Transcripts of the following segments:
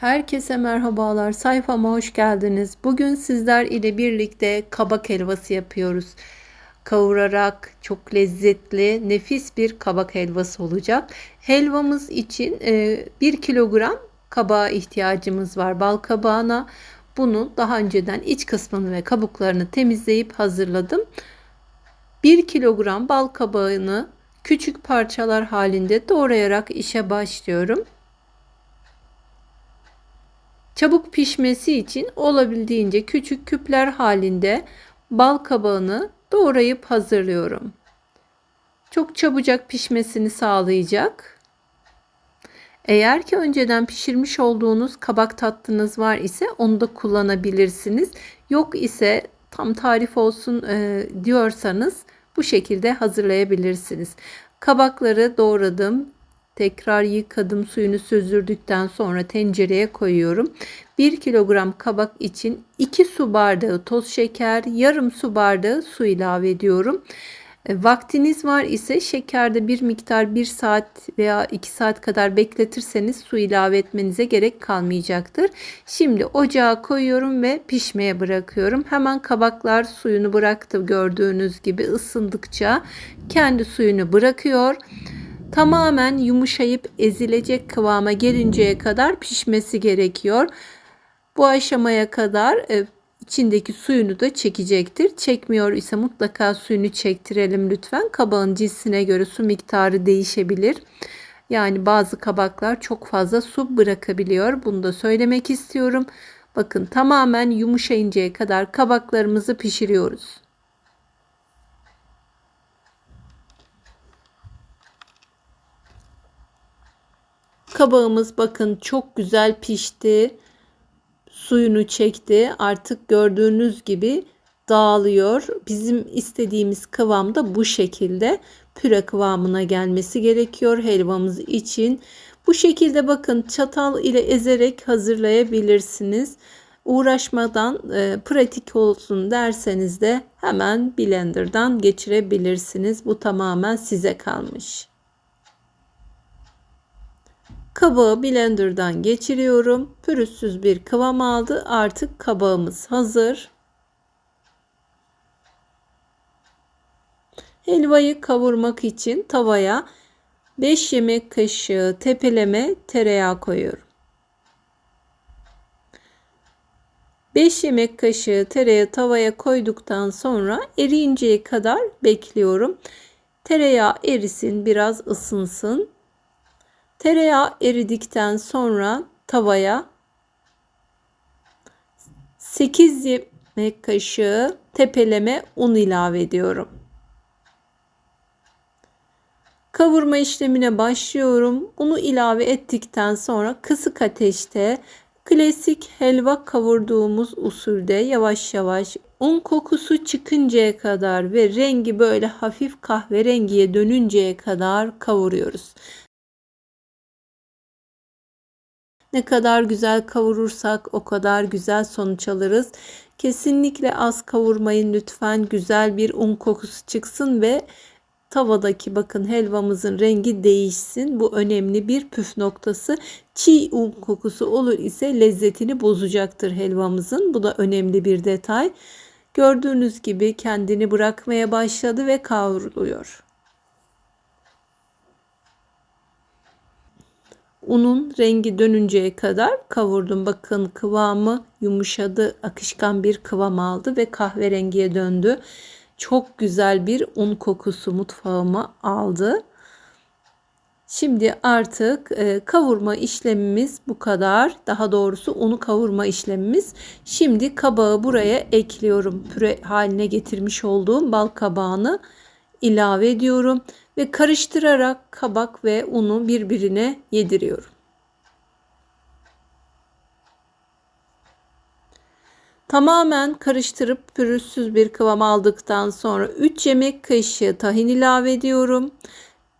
Herkese merhabalar. Sayfama hoş geldiniz. Bugün sizler ile birlikte kabak helvası yapıyoruz. Kavurarak çok lezzetli, nefis bir kabak helvası olacak. Helvamız için 1 e, kilogram kabağa ihtiyacımız var. Bal kabağına bunu daha önceden iç kısmını ve kabuklarını temizleyip hazırladım. 1 kilogram bal kabağını küçük parçalar halinde doğrayarak işe başlıyorum. Çabuk pişmesi için olabildiğince küçük küpler halinde bal kabağını doğrayıp hazırlıyorum. Çok çabucak pişmesini sağlayacak. Eğer ki önceden pişirmiş olduğunuz kabak tatlınız var ise onu da kullanabilirsiniz. Yok ise tam tarif olsun e, diyorsanız bu şekilde hazırlayabilirsiniz. Kabakları doğradım. Tekrar yıkadım suyunu süzdürdükten sonra tencereye koyuyorum. 1 kilogram kabak için 2 su bardağı toz şeker, yarım su bardağı su ilave ediyorum. E, vaktiniz var ise şekerde bir miktar 1 saat veya 2 saat kadar bekletirseniz su ilave etmenize gerek kalmayacaktır. Şimdi ocağa koyuyorum ve pişmeye bırakıyorum. Hemen kabaklar suyunu bıraktı gördüğünüz gibi ısındıkça kendi suyunu bırakıyor tamamen yumuşayıp ezilecek kıvama gelinceye kadar pişmesi gerekiyor. Bu aşamaya kadar e, içindeki suyunu da çekecektir. Çekmiyor ise mutlaka suyunu çektirelim lütfen. Kabağın cinsine göre su miktarı değişebilir. Yani bazı kabaklar çok fazla su bırakabiliyor. Bunu da söylemek istiyorum. Bakın tamamen yumuşayıncaya kadar kabaklarımızı pişiriyoruz. Kabağımız bakın çok güzel pişti. Suyunu çekti. Artık gördüğünüz gibi dağılıyor. Bizim istediğimiz kıvamda bu şekilde püre kıvamına gelmesi gerekiyor helvamız için. Bu şekilde bakın çatal ile ezerek hazırlayabilirsiniz. Uğraşmadan e, pratik olsun derseniz de hemen blenderdan geçirebilirsiniz. Bu tamamen size kalmış. Kabağı blenderdan geçiriyorum. Pürüzsüz bir kıvam aldı. Artık kabağımız hazır. Helvayı kavurmak için tavaya 5 yemek kaşığı tepeleme tereyağı koyuyorum. 5 yemek kaşığı tereyağı tavaya koyduktan sonra eriyinceye kadar bekliyorum. Tereyağı erisin, biraz ısınsın. Tereyağı eridikten sonra tavaya 8 yemek kaşığı tepeleme un ilave ediyorum. Kavurma işlemine başlıyorum. Unu ilave ettikten sonra kısık ateşte klasik helva kavurduğumuz usulde yavaş yavaş un kokusu çıkıncaya kadar ve rengi böyle hafif kahverengiye dönünceye kadar kavuruyoruz. Ne kadar güzel kavurursak o kadar güzel sonuç alırız. Kesinlikle az kavurmayın lütfen. Güzel bir un kokusu çıksın ve tavadaki bakın helvamızın rengi değişsin. Bu önemli bir püf noktası. Çiğ un kokusu olur ise lezzetini bozacaktır helvamızın. Bu da önemli bir detay. Gördüğünüz gibi kendini bırakmaya başladı ve kavruluyor. Unun rengi dönünceye kadar kavurdum. Bakın kıvamı yumuşadı, akışkan bir kıvam aldı ve kahverengiye döndü. Çok güzel bir un kokusu mutfağıma aldı. Şimdi artık e, kavurma işlemimiz bu kadar. Daha doğrusu unu kavurma işlemimiz. Şimdi kabağı buraya ekliyorum. Püre haline getirmiş olduğum bal kabağını ilave ediyorum ve karıştırarak kabak ve unu birbirine yediriyorum. Tamamen karıştırıp pürüzsüz bir kıvam aldıktan sonra 3 yemek kaşığı tahin ilave ediyorum.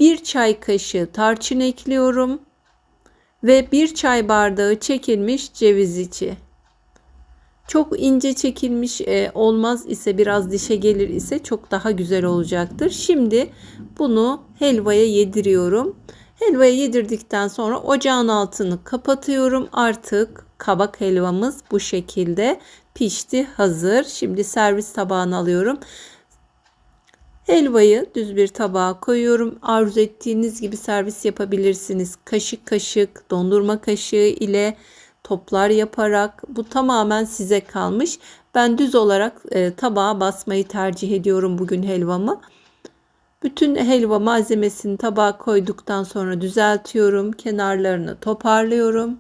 1 çay kaşığı tarçın ekliyorum ve 1 çay bardağı çekilmiş ceviz içi. Çok ince çekilmiş e, olmaz ise biraz dişe gelir ise çok daha güzel olacaktır. Şimdi bunu helvaya yediriyorum. Helvayı yedirdikten sonra ocağın altını kapatıyorum. Artık kabak helvamız bu şekilde pişti, hazır. Şimdi servis tabağına alıyorum. Helvayı düz bir tabağa koyuyorum. Arzu ettiğiniz gibi servis yapabilirsiniz. Kaşık kaşık, dondurma kaşığı ile toplar yaparak bu tamamen size kalmış. Ben düz olarak e, tabağa basmayı tercih ediyorum bugün helvamı. Bütün helva malzemesini tabağa koyduktan sonra düzeltiyorum. Kenarlarını toparlıyorum.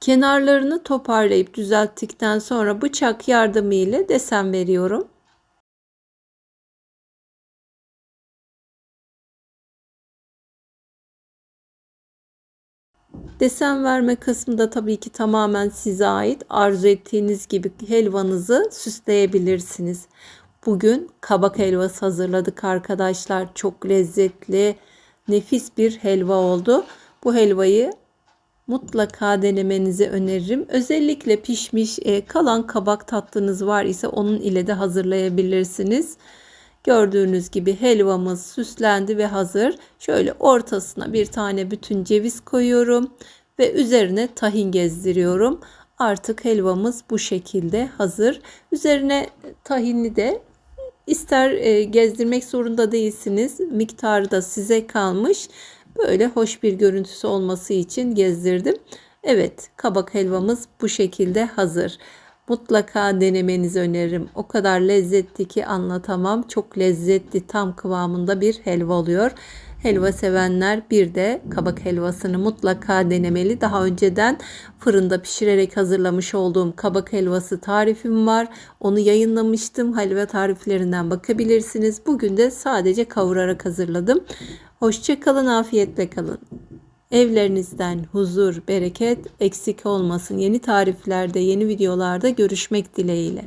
Kenarlarını toparlayıp düzelttikten sonra bıçak yardımı ile desen veriyorum. Desen verme kısmı da tabii ki tamamen size ait. Arzu ettiğiniz gibi helvanızı süsleyebilirsiniz. Bugün kabak helvası hazırladık arkadaşlar. Çok lezzetli, nefis bir helva oldu. Bu helvayı mutlaka denemenizi öneririm. Özellikle pişmiş e, kalan kabak tatlınız var ise onun ile de hazırlayabilirsiniz. Gördüğünüz gibi helvamız süslendi ve hazır. Şöyle ortasına bir tane bütün ceviz koyuyorum ve üzerine tahin gezdiriyorum. Artık helvamız bu şekilde hazır. Üzerine tahinli de ister e, gezdirmek zorunda değilsiniz. Miktarı da size kalmış. Böyle hoş bir görüntüsü olması için gezdirdim. Evet, kabak helvamız bu şekilde hazır. Mutlaka denemenizi öneririm. O kadar lezzetli ki anlatamam. Çok lezzetli, tam kıvamında bir helva oluyor. Helva sevenler bir de kabak helvasını mutlaka denemeli. Daha önceden fırında pişirerek hazırlamış olduğum kabak helvası tarifim var. Onu yayınlamıştım. Helva tariflerinden bakabilirsiniz. Bugün de sadece kavurarak hazırladım. Hoşçakalın, afiyetle kalın. Evlerinizden huzur, bereket eksik olmasın. Yeni tariflerde, yeni videolarda görüşmek dileğiyle.